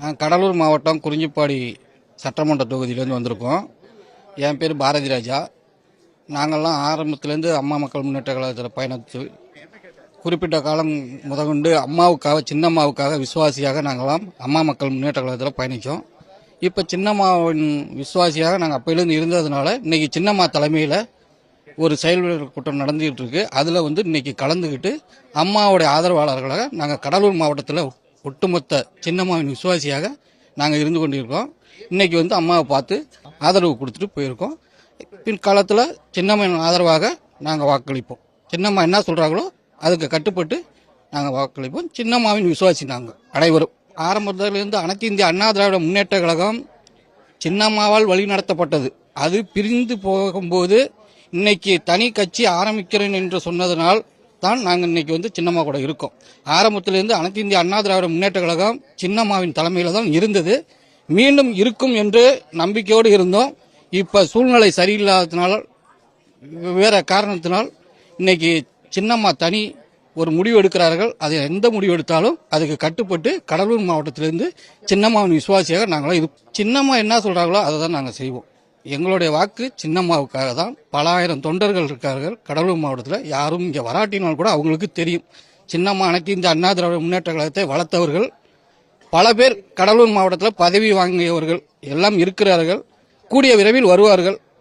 நான் கடலூர் மாவட்டம் குறிஞ்சிப்பாடி சட்டமன்ற தொகுதியிலேருந்து வந்திருக்கோம். என் பேர் பாரதி ராஜா நாங்கள்லாம் ஆரம்பத்துலேருந்து அம்மா மக்கள் முன்னேற்ற கழகத்தில் பயணித்து குறிப்பிட்ட காலம் முதற்கொண்டு அம்மாவுக்காக சின்னம்மாவுக்காக விசுவாசியாக நாங்களாம் அம்மா மக்கள் முன்னேற்ற கழகத்தில் பயணித்தோம் இப்போ சின்னம்மாவின் விசுவாசியாக நாங்கள் அப்போலேருந்து இருந்ததுனால இன்றைக்கி சின்னம்மா தலைமையில் ஒரு செயல்வீரர் கூட்டம் நடந்துகிட்டு இருக்கு. அதில் வந்து இன்னைக்கு கலந்துக்கிட்டு அம்மாவுடைய ஆதரவாளர்களாக நாங்கள் கடலூர் மாவட்டத்தில் ஒட்டுமொத்த சின்னம்மாவின் விசுவாசியாக நாங்கள் இருந்து கொண்டிருக்கோம் இன்னைக்கு வந்து அம்மாவை பார்த்து ஆதரவு கொடுத்துட்டு போயிருக்கோம். பின்காலத்தில் சின்னம்மாவின் ஆதரவாக நாங்கள் வாக்களிப்போம். சின்னம்மா என்ன சொல்கிறாங்களோ அதுக்கு கட்டுப்பட்டு நாங்கள் வாக்களிப்போம். சின்னம்மாவின் விசுவாசி நாங்கள் அனைவரும். ஆரம்பத்திலிருந்து அனைத்து இந்திய அண்ணா திராவிட முன்னேற்ற கழகம் சின்னம்மாவால் வழிநடத்தப்பட்டது அது பிரிந்து போகும்போது இன்னைக்கு தனி கட்சி ஆரம்பிக்கிறேன் என்று சொன்னதனால் தான் நாங்கள் இன்னைக்கு வந்து சின்னம்மா கூட இருக்கோம். ஆரம்பத்திலிருந்து அனைத்து இந்திய அண்ணா திராவிட முன்னேற்ற கழகம் சின்னம்மாவின் தலைமையில் தான் இருந்தது. மீண்டும் இருக்கும் என்று நம்பிக்கையோடு இருந்தோம். இப்போ சூழ்நிலை சரியில்லாததுனால வேற காரணத்தினால் இன்னைக்கு சின்னம்மா தனி ஒரு முடிவு எடுக்கிறார்கள். அது எந்த முடிவு எடுத்தாலும் அதுக்கு கட்டுப்பட்டு கடலூர் மாவட்டத்திலிருந்து சின்னம்மாவின் விசுவாசியாக நாங்களாம் இது சின்னம்மா என்ன சொல்கிறாங்களோ அதை தான் நாங்கள் செய்வோம். எங்களுடைய வாக்கு சின்னம்மாவுக்காக தான் பல ஆயிரம் தொண்டர்கள் இருக்கார்கள். கடலூர் மாவட்டத்தில் யாரும் இங்கே வராட்டினால் கூட அவங்களுக்கு தெரியும். சின்னம்மா அனைத்து இந்த அண்ணா திராவிட முன்னேற்ற கழகத்தை வளர்த்தவர்கள். பல பேர் கடலூர் மாவட்டத்தில் பதவி வாங்கியவர்கள். எல்லாம் இருக்கிறார்கள். கூடிய விரைவில் வருவார்கள்.